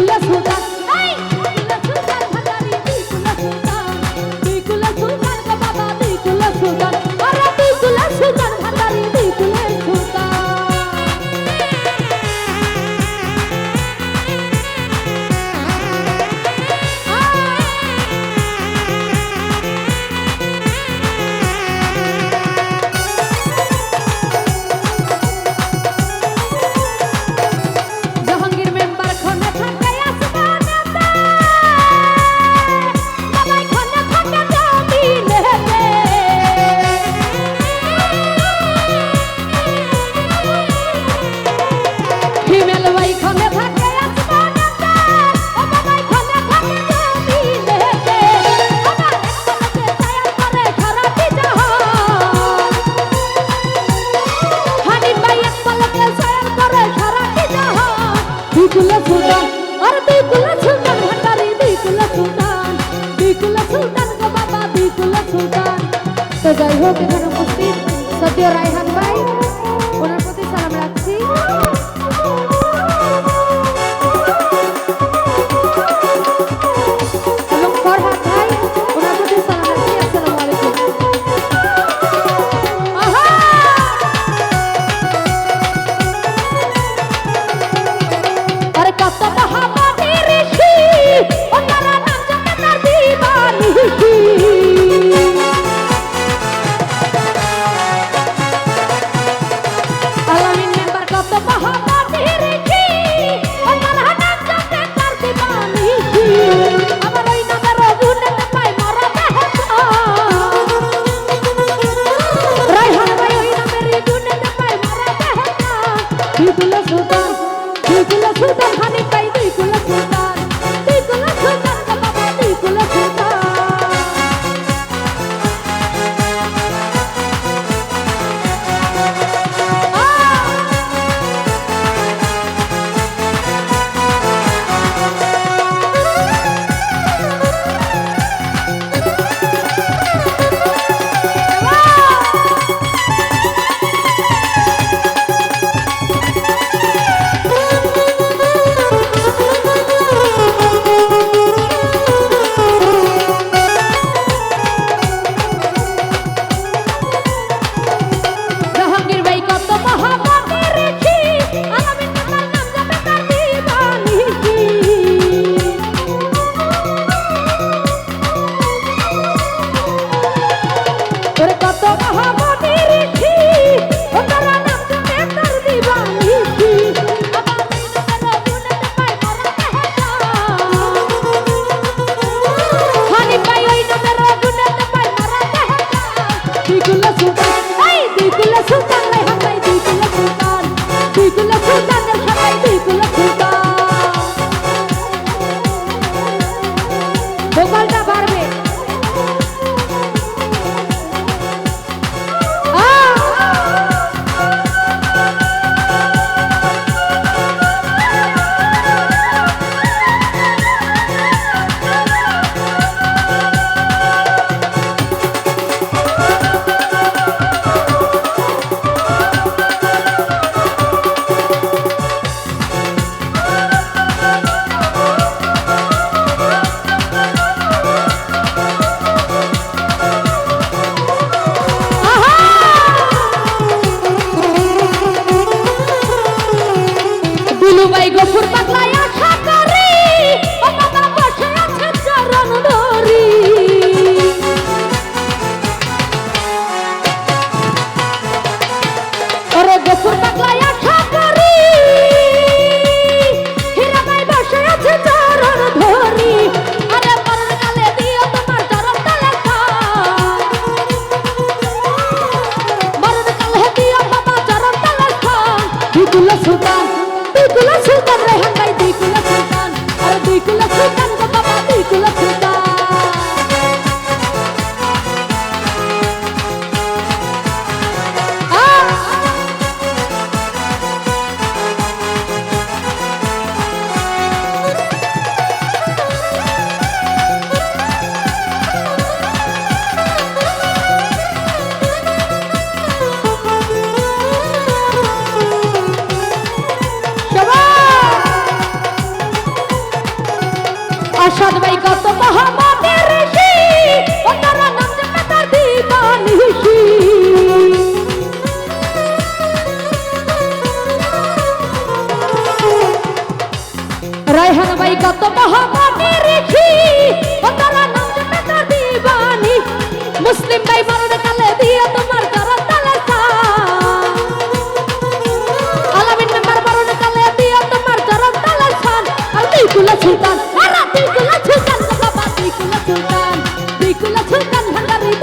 ফুলে ফুটা তো যাই হোক এখানে উপস্থিত সত্য রায়হান ভাই। Take a bye Gafur Prasad ভাই কত মহামতের ঋষি ও তারা নাম যে মুসলিম ভাই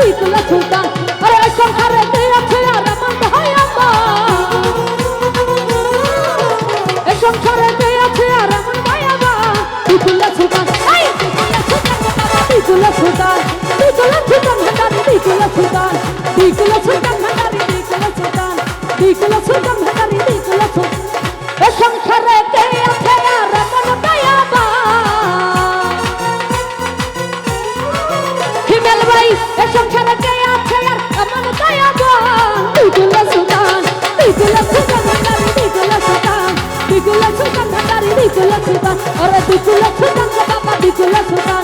Please let's go. নেই এসব ছাড়া কে আছে আর আমার দয়া বল তুই গুলো সুতান তুই গুলো সুতান ভান্ডারি তুই গুলো সুতান তুই গুলো সুতান ভান্ডারি তুই গুলো সুতান আরে তুই গুলো সুতান বাবা তুই গুলো সুতান